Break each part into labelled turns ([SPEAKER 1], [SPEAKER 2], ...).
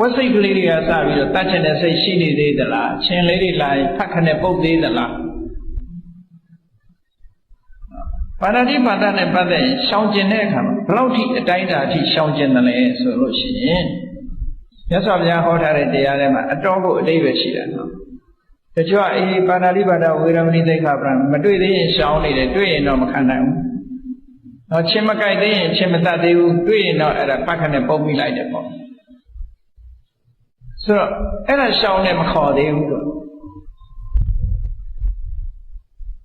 [SPEAKER 1] ဝက်စိတ်ကလေးတွေကစပြီးတော့တတ်ချင်တဲ့စိတ်ရှိနေသေးသလားချင်းလေးတွေလာရင်ဖတ်ခနဲ့ပုတ်သေးသလားပါဏာတိပါဒနဲ့ပတ်သက်ရင်ရှောင်ကျင်တဲ့အခါမှာဘယ်လောက်ထိအတိုင်းအတာအထိရှောင်ကျင်တယ်လဲဆိုလို့ရှိရင်မြတ်စွာဘုရားဟောထားတဲ့တရားထဲမှာအတော်ကိုအတိတ်ပဲရှိတယ်နော်တချို့ကအေးပါဏာတိပါဒဝေရမဏိသိက္ခာပရမတွေ့သေးရင်ရှောင်နေတယ်တွေ့ရင်တော့မခံနိုင်ဘူးတော့ချင်းမကြိုက်သေးရင်ချင်းမတတ်သေးဘူးတွေ့ရင်တော့အဲ့ဒါပတ်ခနဲ့ပုတ်မိလိုက်တယ်ပေါ့ ဆိုတော့အဲ့ဒါရှောင်နေမခေါ်သေးဘူးတော့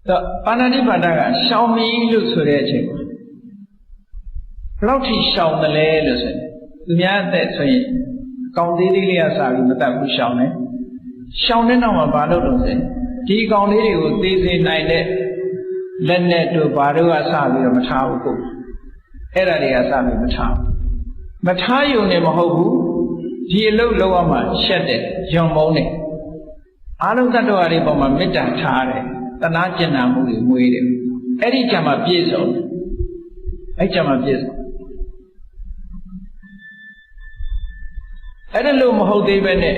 [SPEAKER 1] တော့ပါဏာတိပါဒကရှောင်မီလို့ဆိုတဲ့အချိန်မှာဘယ်လောက်ထိရှောင်တယ်လဲလို့ဆိုရင်သူများအသက်ဆိုရင်ကောင်းသေးသေးလေးကစားပြီးမတတ်ဘူးရှောင်တယ်ရှောင်တဲ့နောက်မှာဘာလုပ်လို့ဆိုရင်ဒီကောင်လေးတွေကိုသေစေနိုင်တဲ့လက်နဲ့တို့ဘာတို့ကစပြီးတော့မထားဘူးကိုအဲ့ဒါတွေကစပြီးမထားဘူးမထားယုံနေမဟုတ်ဘူး ဒီအလုပ်လုပ်ရမှရှက်တယ်ယုံမုန်းတယ်အာလုံးတတ္တဝါတွေပေါ်မှာမေတ္တာထားတယ်တနာကျင်နာမှုတွေမွေးတယ်အဲ့ဒီကြမှာပြည့်စုံတယ်အဲ့ကြမှာပြည့်စုံအဲ့ဒါလို့မဟုတ်သေးပဲနဲ့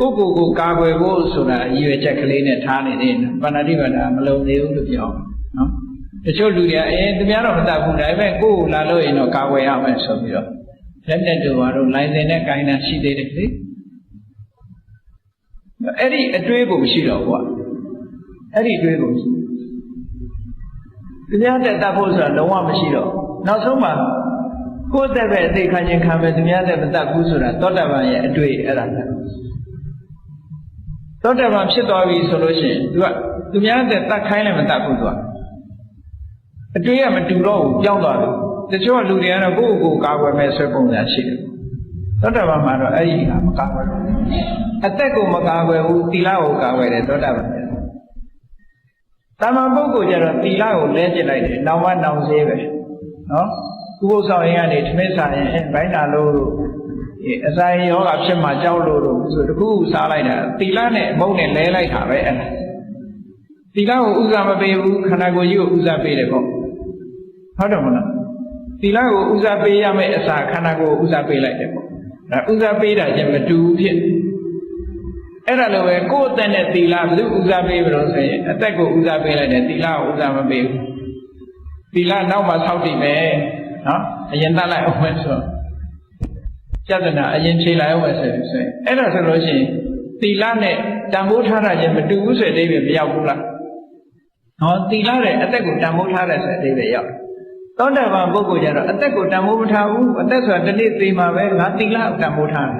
[SPEAKER 1] ကိုယ့်ကိုယ်ကိုကာကွယ်ဖို့ဆိုတာရည်ရွယ်ချက်ကလေးနဲ့ထားနေတယ်ပါဏာတိပါဒမလုံသေးဘူးလို့ပြောနော်တချို့လူတွေကအဲသူများတော့မတတ်ဘူးဒါပေမဲ့ကိုယ့်ကိုလာလို့ရင်တော့ကာကွယ်ရမယ်ဆိုပြီးတော့ လက်နဲ့တို့ဘာလို့လိုင်းစင်နဲ့ကိုင်းတာရှိသေးတယ်လေအဲ့ဒီအတွေးကိုမရှိတော့ဘူးကွာအဲ့ဒီအတွေးကိုမရှိသူများတက်တတ်ဖို့ဆိုတာလုံးဝမရှိတော့နောက်ဆုံးမှာကိုယ့်တက်ပဲအသိခံခြင်းခံပဲသူများတက်မတတ်ဘူးဆိုတာသောတာပန်ရဲ့အတွေ့အဲ့ဒါလားသောတာပန်ဖြစ်သွားပြီဆိုလို့ရှိရင် तू ကသူများတက်တတ်ခိုင်းလည်းမတတ်ဘူး तू ကအတွေ့ရမတူတော့ဘူးကြောက်သွားတယ် တချို့လူတွေကတော့ကိုယ့်ကိုယ်ကာကွယ်မဲ့ဆွဲပုံစံရှိတယ်သောတာပန်မှာတော့အဲ့ဒီဟာမကာကွယ်ဘူးအသက်ကိုမကာကွယ်ဘူးသီလကိုကာကွယ်တယ်သောတာပန်တယ်တာမန်ပုဂ္ဂိုလ်ကျတော့သီလကိုလဲကျစ်လိုက်တယ်နောင်မနောင်သေးပဲနော်ကုဘုဆောင်ရင်ကနေထမင်းစားရင်ဘိုင်းနာလို့တို့အစာရင်ယောဂဖြစ်မှကြောက်လို့တို့ဆိုတခုခုစားလိုက်တာသီလနဲ့အမုန်းနဲ့လဲလိုက်တာပဲအဲ့ဒါသီလကိုဥစားမပေးဘူးခန္ဓာကိုယ်ကြီးကိုဥစားပေးတယ်ပေါ့ဟုတ်တယ်မလား သီလကိုဥစားပေးရမယ့်အစာခန္ဓာကိုယ်ကိုဥစားပေးလိုက်တယ်ပေါ့ဒါဥစားပေးတာချင်းမတူဘူးဖြစ်အဲ့ဒါလိုပဲကိုယ့်အသက်နဲ့သီလဘယ်သူဥစားပေးမလို့ဆိုရင်အသက်ကိုဥစားပေးလိုက်တယ်သီလကိုဥစားမပေးဘူးသီလနောက်မှဆောက်တည်မယ်နော်အရင်တတ်လိုက်အောင်မယ်ဆိုပြဿနာအရင်ဖြေလိုက်အောင်မယ်ဆိုရင်ဆိုရင်အဲ့ဒါဆိုလို့ရှိရင်သီလနဲ့တန်ဖိုးထားတာချင်းမတူဘူးဆိုတဲ့အဓိပ္ပာယ်မရောက်ဘူးလားဟောသီလနဲ့အသက်ကိုတန်ဖိုးထားတဲ့ဆိုတဲ့အဓိပ္ပာယ်ရောက် သောတာပန်ပုဂ္ဂိုလ်ကျတော့အသက်ကိုတန်ဖိုးမထားဘူးအသက်ဆိုတာတစ်နေ့သေမှာပဲငါသီလကိုတန်ဖိုးထားတယ်